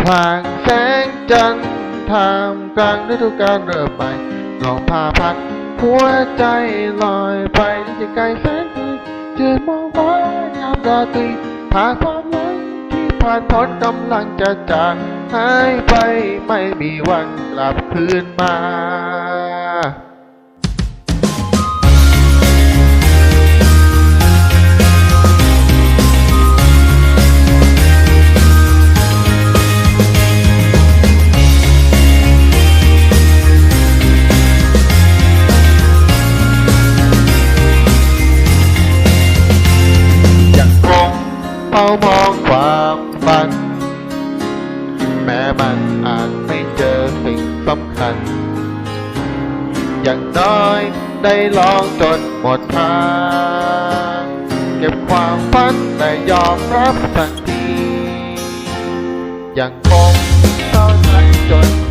พลางแสงจันทร์ทามกลางฤดูกาลเริ่มใหม่ลองพาพัดหัวใจลอยไปที่ไกลแสนไกลจืดมองว่ายามราตรีผ่านความหวังที่ผ่านพ้นกำลังจะจากหายไปไม่มีวันกลับคืนมา เฝ้ามองความฝัน แม้มันอาจไม่เจอสิ่งสำคัญ อย่างน้อยได้ลองจนหมดทาง เก็บความฝันแต่ยอมรับสักทีอย่างคงเท่านั้จน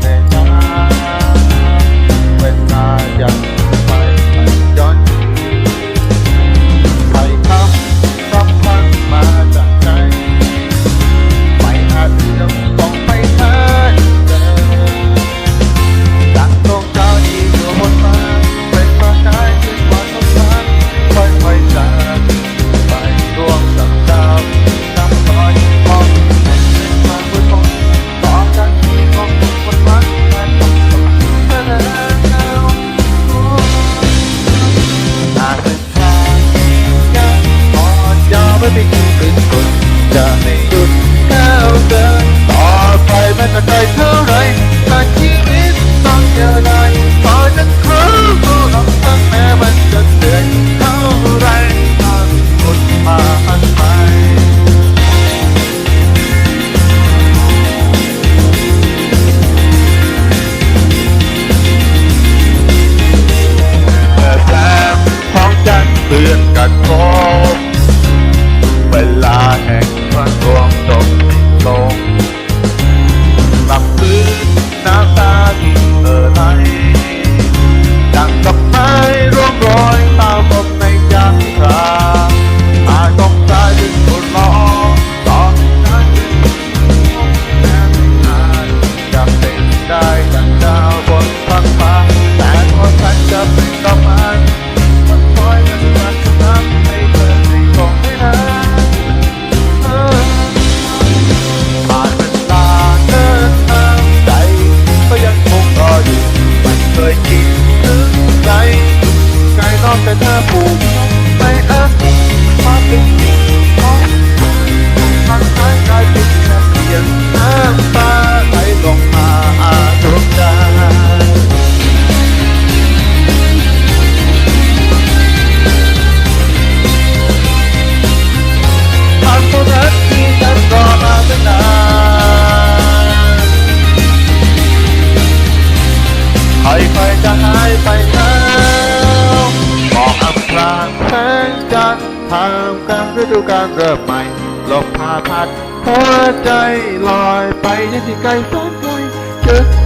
นาใครๆจะหายไปแล้วมองอับกลางแสงจันทร์ทงกลดูการเริ่มใหม่ลมพาพัดหัวใจลอยไปในที่ไกลแสนไกลเจอ